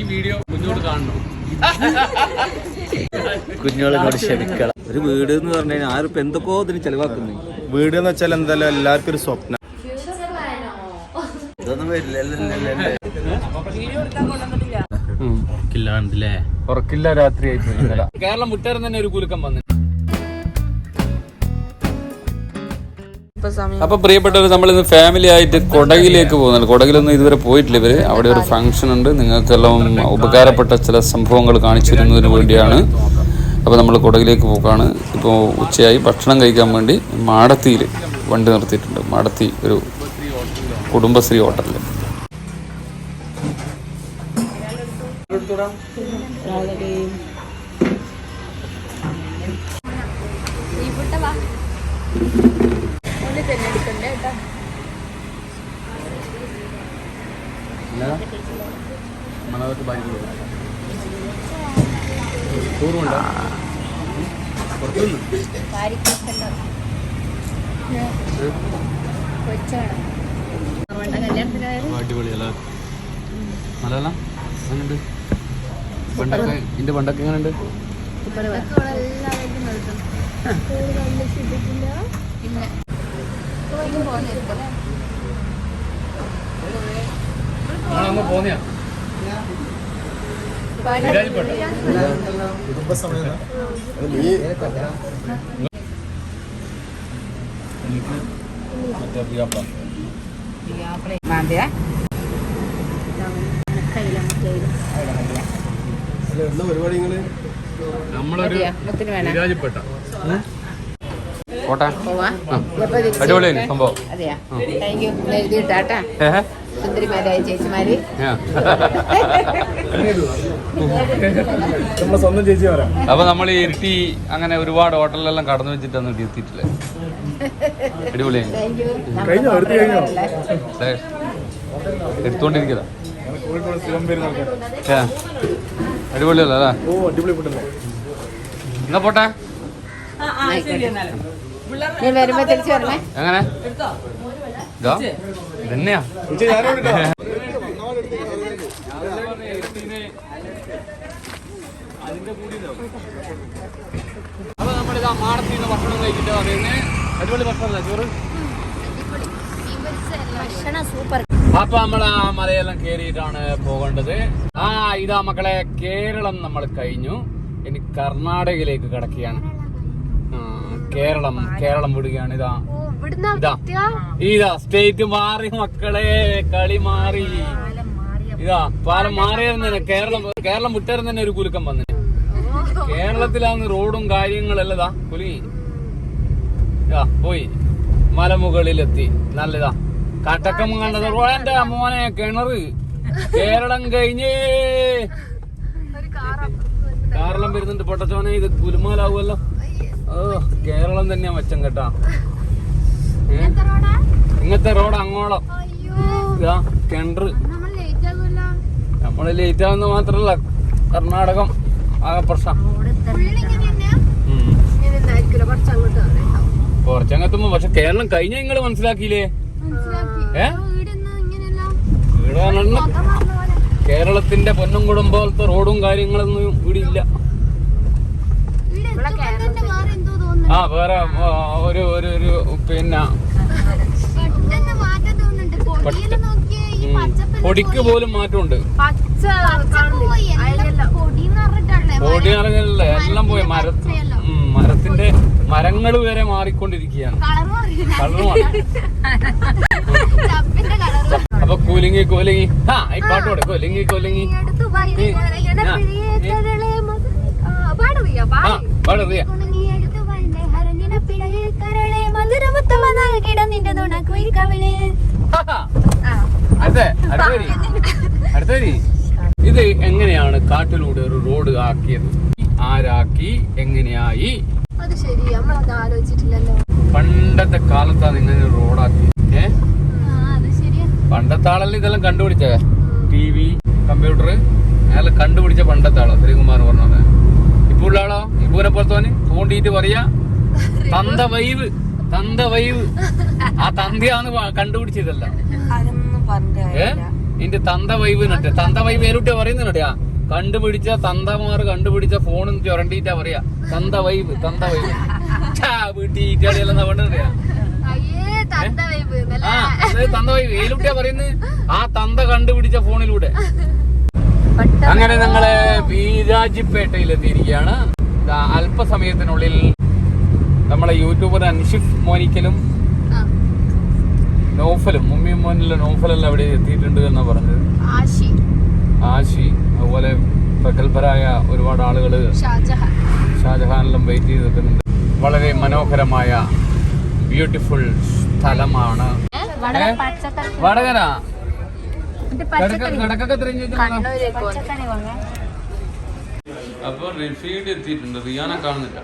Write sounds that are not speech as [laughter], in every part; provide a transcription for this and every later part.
ഈ വീഡിയോ കുഞ്ഞോട് കാണണം? കുഞ്ഞോളോട് ക്ഷമിക്കണം. ഒരു വീട് എന്ന് പറഞ്ഞു കഴിഞ്ഞാൽ ആരും എന്തൊക്കെയോ അതിന് ചെലവാക്കുന്നു. വീട് എന്ന് വെച്ചാൽ എന്തായാലും എല്ലാവർക്കും ഒരു സ്വപ്നം. ഇതൊന്നും വരില്ലല്ലേ ഉറക്കില്ല രാത്രി ആയിട്ട് കേരളം മുട്ടേരം തന്നെ ഒരു കുലുക്കം വന്നു അപ്പൊ പ്രിയപ്പെട്ടവർ നമ്മൾ ഇന്ന് ഫാമിലി ആയിട്ട് കൊടകിലേക്ക് പോകുന്നുണ്ട്. കൊടകിലൊന്നും ഇതുവരെ പോയിട്ടില്ല ഇവർ. അവിടെ ഒരു ഫംഗ്ഷൻ ഉണ്ട്. നിങ്ങൾക്കെല്ലാം ഉപകാരപ്പെട്ട ചില സംഭവങ്ങൾ കാണിച്ചു തരുന്നതിന് വേണ്ടിയാണ്. അപ്പോൾ നമ്മൾ കൊടകിലേക്ക് പോക്കാണ്. ഇപ്പോൾ ഉച്ചയായി. ഭക്ഷണം കഴിക്കാൻ വേണ്ടി മാടത്തിയിൽ വണ്ടി നിർത്തിയിട്ടുണ്ട്. മാടത്തി ഒരു കുടുംബശ്രീ ഹോട്ടലിൽ കൊച്ചാണ്. കല്യാണത്തിനായാലും അടിപൊളിയല്ല മലയാള? എങ്ങനെയുണ്ട്? പണ്ടൊക്കെ ഇതിന്റെ പണ്ടൊക്കെ എങ്ങനെയുണ്ട്? ഇല്ല നമ്മളങ്ങ് പോന്നെയാ. നമ്മളൊരു വിരാജപ്പെട്ട. അടിപൊളിയാണ് സംഭവം. അതെയാ. താങ്ക് യു എഴുതിയിട്ടാട്ടാ. സുന്ദരിമാരായ ചേച്ചിമാര്. നമ്മളെ സ്വന്തം ചേച്ചി പറയാം അപ്പൊ നമ്മൾ ഈ ഇരുട്ടി അങ്ങനെ ഒരുപാട് ഹോട്ടലിലെല്ലാം കടന്നു വെച്ചിട്ടൊന്നും എത്തിയിട്ടില്ലേ. എത്തിയിട്ടില്ല അടിപൊളിയാണ് താങ്ക് യു കഴിഞ്ഞോ? എടുത്ത് കഴിഞ്ഞോ? ദേ, എടുത്തോണ്ടിരിക്കതാ അടിപൊളിയല്ലേ എന്നാ പോട്ടെ? നീ വരുമ്പോ തിരിച്ചു വരണേ. എങ്ങനെ? ഇതാ ഇതന്നെയാ. [laughs] അപ്പൊ നമ്മളിതാ മാടത്തിൽ നിന്ന് ഭക്ഷണം കഴിച്ചിട്ട് പറയുന്നത് അടിപൊളി ഭക്ഷണമല്ല ചോറ്. ഭക്ഷണം സൂപ്പർ. അപ്പൊ നമ്മൾ ആ മലയെല്ലാം കേറിയിട്ടാണ് പോകേണ്ടത്. ആ ഇതാ മക്കളെ കേരളം നമ്മൾ കഴിഞ്ഞു. ഇനി കർണാടകയിലേക്ക് കിടക്കുകയാണ്. ആ, കേരളം കേരളം വിടുകയാണ് ഇതാ. ഇതാ. സ്റ്റേറ്റ് മാറി മക്കളെ കളി മാറി. ഇതാ പാലം മാറിയായിരുന്നു കേരളം കേരളം വിട്ടായിരുന്നു തന്നെ ഒരു കുലുക്കം വന്നു. കേരളത്തിലാന്ന് റോഡും കാര്യങ്ങളല്ലതാ കുലുങ്ങി. ഇതാ പോയി. മലമുകളിലെത്തി. നല്ലതാ. കട്ടക്കം കണ്ടത് എന്റെ മോനെ കിണറ്. കേരളം കഴിഞ്ഞേ. കേരളം വരുന്നുണ്ട് പൊട്ടച്ചോനെ ഇത് കുലുമാലാവുമല്ലോ. ഓ കേരളം തന്നെയാ മെച്ചം കേട്ടാ? ഇങ്ങനത്തെ റോഡ് അങ്ങോളം. അയ്യോ. ഇതാ കിണറ്. നമ്മൾ ലേറ്റ് ആകുമല്ലോ. നമ്മൾ ലേറ്റ് ആവുന്ന മാത്രല്ല കർണാടകം ആകെ പ്രശ്നം. കുറച്ചങ്ങത്തുമ്പോ പക്ഷെ കേരളം കഴിഞ്ഞ നിങ്ങൾ മനസ്സിലാക്കിയില്ലേ? ഏ? ഇവിടെ കേരളത്തിന്റെ പൊന്നും കുടം പോലത്തെ റോഡും കാര്യങ്ങളൊന്നും ഇവിടെ ഇല്ല ആ വേറെ ആ, ഒരു ഒരു ഒരു പിന്നെ പൊടിക്ക് പോലും മാറ്റമുണ്ട്. പൊടി നിറഞ്ഞല്ല എല്ലാം പോയി. മരത്ത് മരത്തിന്റെ മരങ്ങൾ വരെ മാറിക്കൊണ്ടിരിക്കുകയാണ്. കളർ മാറി. അപ്പൊ കൂലിങ്ങി കുലുങ്ങി. ആ ഈ പാട്ടോടെ കുലുങ്ങി കുലുങ്ങി. നൽകിട നിന്റെ നുണക്കുയിൽ അടുത്തരി അടുത്തരി ഇത് എങ്ങനെയാണ് കാട്ടിലൂടെ ഒരു റോഡ് ആക്കിയത്? ആരാക്കി എങ്ങനെയായി? അത് ശരി നമ്മളത് ആലോചിച്ചിട്ടില്ലല്ലോ. പണ്ടത്തെ കാലത്താണ് ഇങ്ങനെ റോഡാക്കി. പണ്ടത്തെ ആളല്ലേ ഇതെല്ലാം കണ്ടുപിടിച്ച? ടി വി കമ്പ്യൂട്ടർ അതെല്ലാം കണ്ടുപിടിച്ച പണ്ടത്തെ ആളോ ശ്രീകുമാർ പറഞ്ഞത്. ഇപ്പൊ ഉള്ള ആളോ ഇപ്പൂനെ പുറത്തോന് തോണ്ടിയിട്ട് പറയാ. തന്ത വൈവ്. തന്ത വൈവ് ആ തന്തയാന്ന് കണ്ടുപിടിച്ചതല്ല. തന്തവൈവ് തന്ത വൈവ് നട്ട് തന്ത വൈബ് ഏലുട്ടിയാ പറയുന്നുണ്ടാ കണ്ടുപിടിച്ച തന്തമാർ കണ്ടുപിടിച്ച ഫോണും ചുരണ്ടിട്ടാ പറയാ. തന്ത വൈവ് തന്ത വൈവ് വീട്ടിൽ ഈറ്റാളിയെല്ലാം പറഞ്ഞാ ആ തന്ത ഏലുട്ടിയാ പറയുന്നത് ആ തന്ത കണ്ടുപിടിച്ച ഫോണിലൂടെ. അങ്ങനെ ഞങ്ങൾ വീരാജിപ്പേട്ടയിൽ എത്തിയിരിക്കുകയാണ് ദാ അല്പസമയത്തിനുള്ളിൽ നമ്മളെ യൂട്യൂബർ അൻഷിഫ് മോനിക്കലും നോഫലും ഉമ്മിയും മോനിലെ നോഫലെല്ലാം അവിടെ എത്തിയിട്ടുണ്ട് എന്നാ പറഞ്ഞത്. ആശി. അതുപോലെ പ്രഗത്ഭരായ ഒരുപാട് ആളുകൾ ഷാജഹാനെല്ലാം ഷാജഹാനിലും വെയിറ്റ് ചെയ്ത് നിൽക്കുന്നുണ്ട്. വളരെ മനോഹരമായ ബ്യൂട്ടിഫുൾ സ്ഥലമാണ്. വടകര അപ്പൊ റിഫീഡ് എത്തിയിട്ടുണ്ട്. റിയാനെ കാണുന്നില്ല.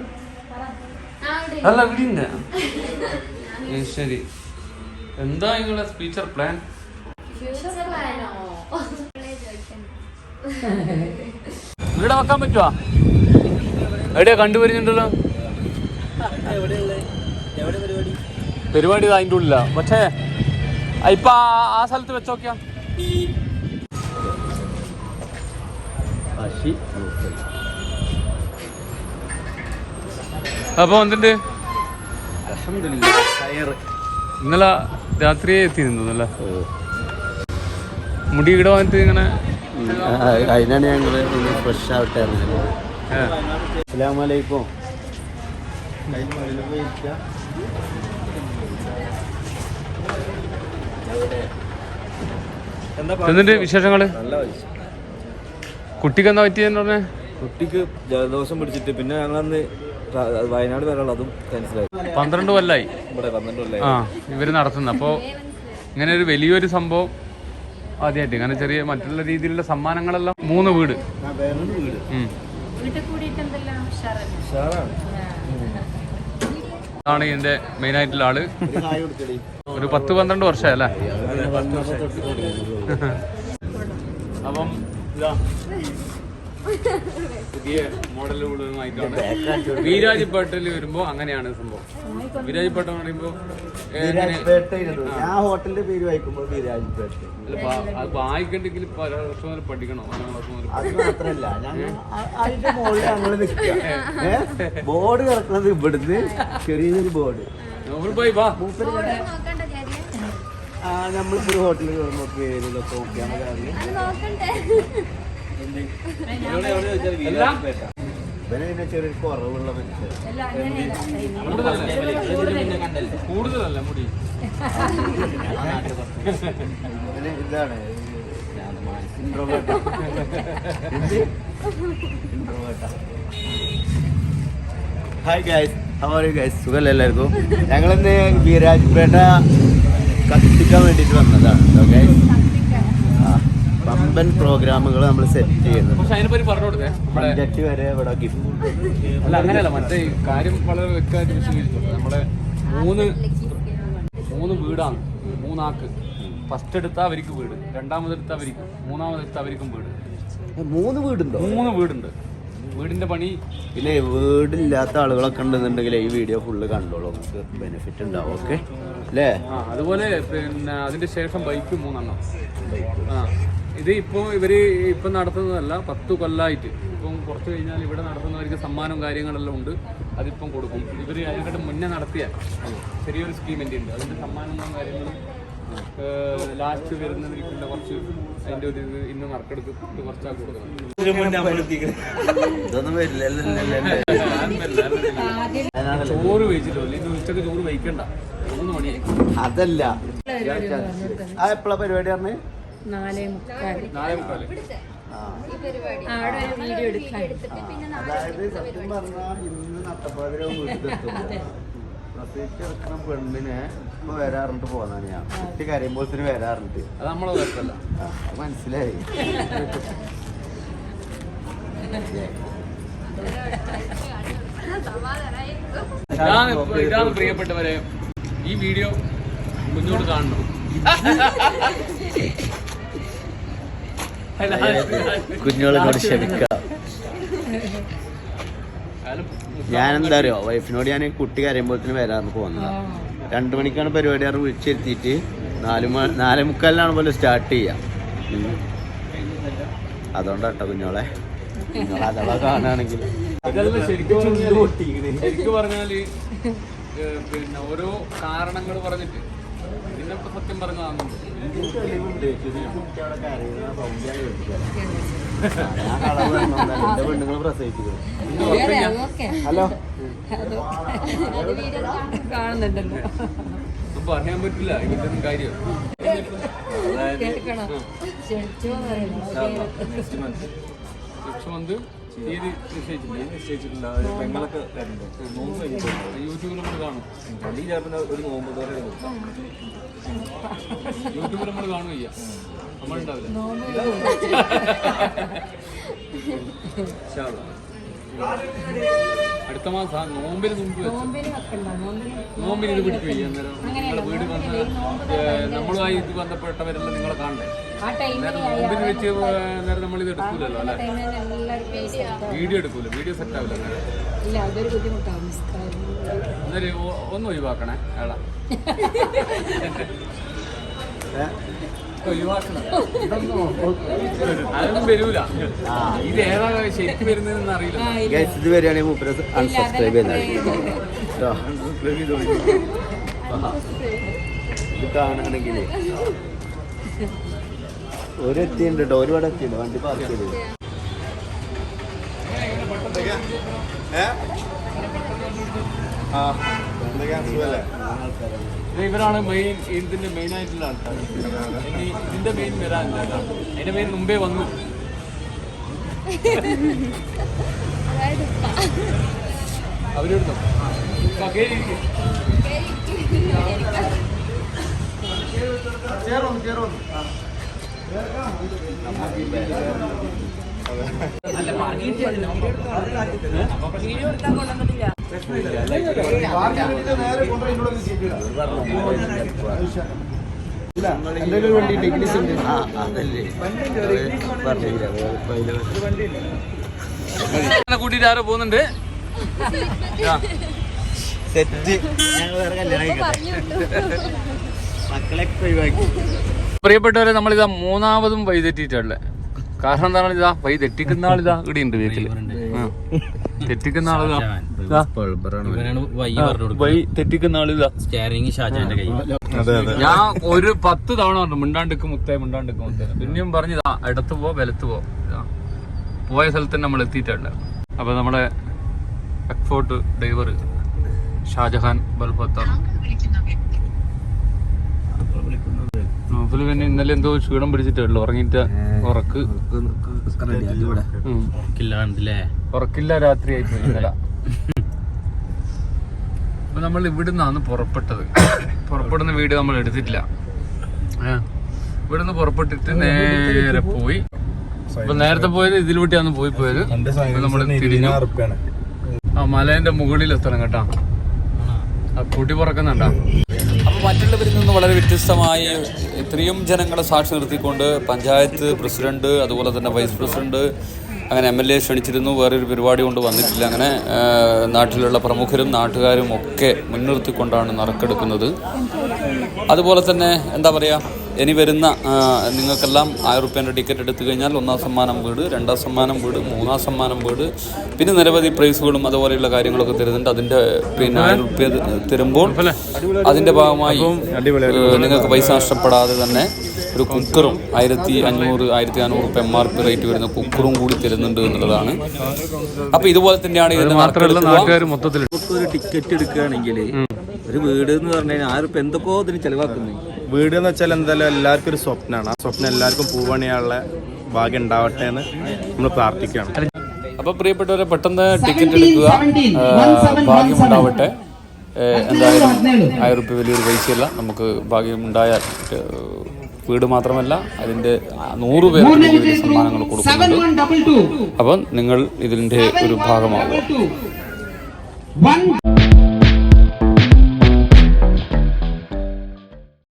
അല്ല ഇവിടെ ശരി. എന്താ നിങ്ങളുടെ ഫ്യൂച്ചർ പ്ലാൻ ഇവിടെ വെക്കാൻ പറ്റുവാ? എവിടെയാ കണ്ടുവരുന്നുണ്ടല്ലോ പരിപാടി അതിന്റെ ഉള്ളില്ല പക്ഷേ ഇപ്പൊ ആ സ്ഥലത്ത് വെച്ചോക്കിയാ. അപ്പൊ എന്തുണ്ട് ഇന്നലെ രാത്രിയെ എത്തിയിരുന്നു അല്ലേ മുടി ഇവിടെ വന്നിട്ട് ഇങ്ങനെ അതിനാണ് ഞങ്ങൾ ഫ്രഷ് ആവട്ടെ അസ്സലാമലൈക്കും. എന്നിട്ട് വിശേഷങ്ങൾ? കുട്ടിക്ക് എന്താ പറ്റിയെന്ന് പറഞ്ഞേ? കുട്ടിക്ക് ജലദോഷം പിടിച്ചിട്ട് പിന്നെ ഞങ്ങളന്ന് വയനാട് വരാനുള്ള അതും ക്യാൻസലായി പന്ത്രണ്ട് കൊല്ലായി. ഇവിടെ പന്ത്രണ്ടല്ലേ ആ ഇവർ നടത്തുന്നത്. അപ്പോൾ ഇങ്ങനെ ഒരു വലിയൊരു സംഭവം ആദ്യമായിട്ട്. ഇങ്ങനെ ചെറിയ മറ്റുള്ള രീതിയിലുള്ള സമ്മാനങ്ങളെല്ലാം മൂന്ന് വീട്. ാണ് ആണ് ഇതിന്റെ മെയിൻ ആയിട്ടുള്ള ആൾ. ഒരു പത്ത് പന്ത്രണ്ട് വർഷമല്ലേ അതിന് പത്ത് വർഷം തൊട്ട് തുടങ്ങി. അപ്പം ഇതാ. പുതിയ മോഡലുകളുമായിട്ടാണ് വീരാജിപ്പേട്ടിൽ വരുമ്പോ അങ്ങനെയാണ് സംഭവം. വീരാജിപ്പേട്ട എന്ന് പറയുമ്പോ ഞാൻ ഹോട്ടലിന്റെ പേര് അത് വായിക്കണ്ടെങ്കിൽ പല വർഷം മുതൽ പഠിക്കണോ? അത് മാത്രല്ല. അതിന്റെ മുകളിൽ നിൽക്കുക ബോർഡ് കിടക്കുന്നത് ഇവിടുന്ന് ചെറിയൊരു ബോർഡ്. പോയി വാ. ആ നമ്മളിപ്പോ ഒരു ഹോട്ടലിൽ നോക്കി നോക്കിയാൽ മതി. എല്ലാം ഇവന് ചെറിയൊരു കുറവുള്ള മനുഷ്യർ കൂടുതലല്ലേ മുടി ഇതാണ് introvert hi guys how are you guys സുഖമല്ല എല്ലാവർക്കും ഞങ്ങളിന്ന് ഗിരാജ്പേട്ട കത്തിക്കാൻ വേണ്ടിയിട്ട് വന്നതാണ് ഓക്കെ പമ്പൻ പ്രോഗ്രാമുകൾ നമ്മൾ സെറ്റ് ചെയ്യുന്നത്. പക്ഷെ അതിനെ പറ്റി പറഞ്ഞു കൊടുത്തേ നമ്മുടെ അഞ്ചെട്ട് വരെ ഇവിടെ ഗിഫ്റ്റ് അല്ല അങ്ങനെയല്ല മറ്റേ ഈ കാര്യം വളരെ വ്യക്തമായിട്ട് വിശദീകരിച്ചു നമ്മുടെ മൂന്ന് മൂന്ന് വീടാണ്. മൂന്നാക്ക്. ഫസ്റ്റ് എടുത്ത അവർക്ക് വീട്. രണ്ടാമത് എടുത്ത അവർക്ക് മൂന്നാമത് എടുത്ത അവർക്കും വീട്. മൂന്ന് വീടുണ്ടോ? മൂന്ന് വീടുണ്ട്. വീടിന്റെ പണി പിന്നെ വീടില്ലാത്ത ആളുകളൊക്കെ ഉണ്ടെന്നുണ്ടെങ്കിൽ ഈ വീഡിയോ ഫുള്ള് കണ്ടോളൂ. നമുക്ക് ബെനിഫിറ്റ് ഉണ്ടാവും ഓക്കെ അല്ലേ? അതുപോലെ പിന്നെ അതിന്റെ ശേഷം ബൈക്ക് മൂന്നെണ്ണം. ആ. ഇത് ഇപ്പോൾ ഇവർ ഇപ്പം നടത്തുന്നതല്ല പത്ത് കൊല്ലമായിട്ട് ഇപ്പം കുറച്ച് കഴിഞ്ഞാൽ ഇവിടെ നടത്തുന്നവർക്ക് സമ്മാനവും കാര്യങ്ങളെല്ലാം ഉണ്ട്. അതിപ്പം കൊടുക്കും. ഇവർ അതിനെക്കാട്ട് മുന്നേ നടത്തിയ ചെറിയൊരു സ്കീം എന്റെ ഉണ്ട്. അതിന്റെ സമ്മാനങ്ങളും കാര്യങ്ങളും ലാസ്റ്റ് വരുന്നതിനുള്ള കുറച്ച് അതിന്റെ ഒരു ഇന്ന് നറുക്കെടുത്ത് കുറച്ചാ കൊടുക്കണം. ചോറ് വെച്ചിട്ടോ ഇന്ന് ഉച്ചയ്ക്ക് ചോറ് വയ്ക്കണ്ട. മൂന്ന് മണിയായി അതല്ല. ആ എപ്പോഴാ പരിപാടി പറഞ്ഞ്? നാലേ മുക്കാൽ അവിടെ ഒരു വീഡിയോ എടുക്കാൻ എടുത്തിട്ട് പിന്നെ നാളെ അതായത് സത്യം പറഞ്ഞാൽ ഇന്ന് നട്ടപ്പാതിര വീട്ടിലെത്തും. പ്രസവിച്ചെടുക്കണ പെണ്ണിനെ ഇപ്പൊ വരാറുണ്ട് പോന്നാണ് ഞാൻ. കുട്ടി കരയുമ്പോഴത്തിന് വരാറുണ്ട്. അത് നമ്മളെ കുഴപ്പമില്ല. ആ, മനസ്സിലായി. ഇതാണ് പ്രിയപ്പെട്ടവരെ ഈ വീഡിയോ കുഞ്ഞോട് കാണണം. [laughs] കുഞ്ഞോളിനോട് ക്ഷമിക്കാം. ഞാൻ എന്താ അറിയോ വൈഫിനോട് ഞാൻ കുട്ടി കരയുമ്പോഴത്തേന് വരാറുണ്ട് പോകുന്നത് രണ്ടു മണിക്കാണ് പരിപാടി ആറ് വിളിച്ചെത്തിയിട്ട് നാല് മ നാലേ മുക്കാലിനാണ് പോലെ സ്റ്റാർട്ട് ചെയ്യാം. അതുകൊണ്ടാട്ടോ കുഞ്ഞോളെ അഥവാ കാണുകയാണെങ്കിൽ. ശരിക്കും പറഞ്ഞാൽ പിന്നെ ഓരോ കാരണങ്ങൾ പറഞ്ഞിട്ട് ഇതിനൊക്കെ സത്യം പറഞ്ഞതാണെന്നുണ്ട് പെണ്ണുങ്ങൾ പ്രസവിക്കുന്നത് ഓക്കെ. ഹലോ. കാണുന്നുണ്ടല്ലോ പറയാൻ പറ്റില്ല ഇതിന്റെ കാര്യം. Next month. തീയതി നിശ്ചയിച്ചിട്ടില്ല പെങ്ങളൊക്കെ വരുന്നുണ്ട്. നോമ്പ് കഴിഞ്ഞിട്ടുണ്ട് യൂട്യൂബിൽ നമ്മൾ കാണും. പള്ളി ചേർന്ന ഒരു നോമ്പ് പോലെ യൂട്യൂബിൽ നമ്മൾ കാണും ചെയ്യാം നമ്മളുണ്ടാവില്ല [laughs] അള്ളാ. അടുത്ത മാസം നോമ്പിന് മുമ്പ് നോമ്പിന് വെക്കണ്ട നോമ്പിന് നോമ്പിന് ഇത് പിടിച്ചു പോയി അന്നേരം? നിങ്ങളുടെ വീട് വന്ന് നമ്മളുമായി ഇത് ബന്ധപ്പെട്ടവരെല്ലാം നിങ്ങളെ കാണണ്ടേ? ആ ടൈമിൽ നേരം നോമ്പിന് വെച്ച് നേരം നമ്മൾ ഇത് എടുക്കൂലല്ലോ അല്ലെ? വീഡിയോ എടുക്കൂല? വീഡിയോ സെറ്റ് ആവില്ല അന്നേരം? ഇല്ല അതൊരു ബുദ്ധിമുട്ടാവും നിസ്കാരം. അന്നേരം ഒന്ന് ഒഴിവാക്കണേ ഒഴിവാക്കണം [laughs] അതൊന്നും വരൂല. ഇത് ഏതാ ശരിക്കും വരുന്നതെന്ന് അറിയില്ല. ഇത് വരികയാണെങ്കിൽ മൂപ്പര് അൺസബ്സ്ക്രൈബ് ഇത് കാണുകയാണെങ്കിൽ ഒരു എത്തിയുണ്ട് കേട്ടോ? ഒരുപാട് എത്തിയുണ്ട്. വണ്ടി പാർക്ക് ചെയ്ത്. ഇത് ഇവരാണ് മെയിൻ ഇതിന്റെ മെയിൻ ആയിട്ടുള്ള ആൾക്കാർ ഇനി ഇതിന്റെ മെയിൻ വരാൻ. അതിന്റെ മെയിൻ മുമ്പേ വന്നു. അതായത് ഉപ്പ. അവരെടുത്തോ കേറിയിരിക്കും എന്റെ കൂട്ടിട്ട് ആരോ പോകുന്നുണ്ട്. സെറ്റ് പ്രിയപ്പെട്ടവരെ നമ്മളിതാ മൂന്നാമതും വഴി തെറ്റിയിട്ടുള്ളത് കാരണം എന്താണ് ഇതാ വഴി തെറ്റിക്കുന്ന ആളിതാ ഇവിടെ ഉണ്ട്. വീട്ടിൽ തെറ്റിക്കുന്ന ആളിതാ. വഴി തെറ്റിക്കുന്ന ആളിതാ സ്റ്റിയറിംഗ് ഷാജാന്റെ കൈ ഞാൻ ഒരു പത്ത് തവണ പറഞ്ഞു മിണ്ടാണ്ടിക്ക് മുത്തേ മിണ്ടാണ്ടിക്ക് മുത്തേ. പിന്നെയും പറഞ്ഞതാ ഇടത്ത് പോ വലത്ത് പോ. പോയ സ്ഥലത്ത് നമ്മൾ എത്തിയിട്ടുണ്ട്. അപ്പൊ നമ്മുടെ എക്സ്പോർട്ട് ഡ്രൈവർ ഷാജഹാൻ ബൽഫത്താർ നോഫിൽ പിന്നെ ഇന്നലെ എന്തോ ക്ഷീണം പിടിച്ചിട്ടുള്ളു. ഉറങ്ങിട്ട് ഉറക്ക്. ഉറക്കില്ല രാത്രി ആയിട്ട് ഇന്നലെ അപ്പൊ നമ്മൾ ഇവിടുന്നാണ് പുറപ്പെട്ടത്. പുറപ്പെടുന്ന വീഡിയോ നമ്മൾ എടുത്തിട്ടില്ല. ഇവിടുന്ന് പുറപ്പെട്ടിട്ട് നേരെ പോയി. അപ്പൊ നേരത്തെ പോയത് ഇതിൽ വിട്ടിയാണ് പോയി പോയത്. നമ്മൾ തിരിഞ്ഞു. ആ മലേന്റെ മുകളിൽ എത്തണം കേട്ടാ. ആ കൂട്ടി പറക്കുന്നുണ്ടാ. അപ്പോൾ മറ്റുള്ളവരിൽ നിന്ന് വളരെ വ്യത്യസ്തമായി ഇത്രയും ജനങ്ങളെ സാക്ഷി നിർത്തിക്കൊണ്ട് പഞ്ചായത്ത് പ്രസിഡന്റ് അതുപോലെ തന്നെ വൈസ് പ്രസിഡന്റ് അങ്ങനെ എം എൽ എ ക്ഷണിച്ചിരുന്നു. വേറൊരു പരിപാടി കൊണ്ട് വന്നിട്ടില്ല. അങ്ങനെ നാട്ടിലുള്ള പ്രമുഖരും നാട്ടുകാരും ഒക്കെ മുൻനിർത്തിക്കൊണ്ടാണ് നറുക്കെടുക്കുന്നത്. അതുപോലെ തന്നെ എന്താ പറയുക ഇനി വരുന്ന നിങ്ങൾക്കെല്ലാം ആയിരം റുപ്യേന്റെ ടിക്കറ്റ് എടുത്തു കഴിഞ്ഞാൽ ഒന്നാം സമ്മാനം വീട് രണ്ടാം സമ്മാനം വീട് മൂന്നാം സമ്മാനം വീട് പിന്നെ നിരവധി പ്രൈസുകളും അതുപോലെയുള്ള കാര്യങ്ങളൊക്കെ തരുന്നുണ്ട്. അതിന്റെ പിന്നെ ആയിരം റുപ്യ തരുമ്പോൾ അതിന്റെ ഭാഗമായി നിങ്ങൾക്ക് പൈസ നഷ്ടപ്പെടാതെ തന്നെ ഒരു കുക്കറും ആയിരത്തി അഞ്ഞൂറ് ആയിരത്തി അഞ്ഞൂറ് റുപ്യ എം ആർ പി റേറ്റ് വരുന്ന കുക്കറും കൂടി തരുന്നുണ്ട് എന്നുള്ളതാണ്. അപ്പോൾ ഇതുപോലെ തന്നെയാണ് ഇതിന്റെ ഒരു ടിക്കറ്റ് എടുക്കുകയാണെങ്കിൽ ഒരു വീട് എന്ന് പറഞ്ഞാൽ ആരും എന്തൊക്കെയോ ഇതിന് ചെലവാക്കുന്നത് വീട് എന്ന് വെച്ചാൽ എന്തായാലും എല്ലാവർക്കും ഒരു സ്വപ്നമാണ് ആ സ്വപ്നം എല്ലാവർക്കും പൂവണിയാനുള്ള ഭാഗ്യം ഉണ്ടാവട്ടെ എന്ന് നമ്മൾ പ്രാർത്ഥിക്കുകയാണ്. അപ്പൊ പ്രിയപ്പെട്ടവരെ പെട്ടെന്ന് ടിക്കറ്റ് എടുക്കുക. ഭാഗ്യം ഉണ്ടാവട്ടെ. എന്തായാലും ആയിരം റുപ്യ വലിയൊരു പൈസയല്ല. നമുക്ക് ഭാഗ്യമുണ്ടായാൽ വീട് മാത്രമല്ല അതിന്റെ നൂറ് പേർക്ക് സമ്മാനങ്ങൾ കൊടുക്കുന്നുണ്ട്. അപ്പം നിങ്ങൾ ഇതിന്റെ ഒരു ഭാഗമാകും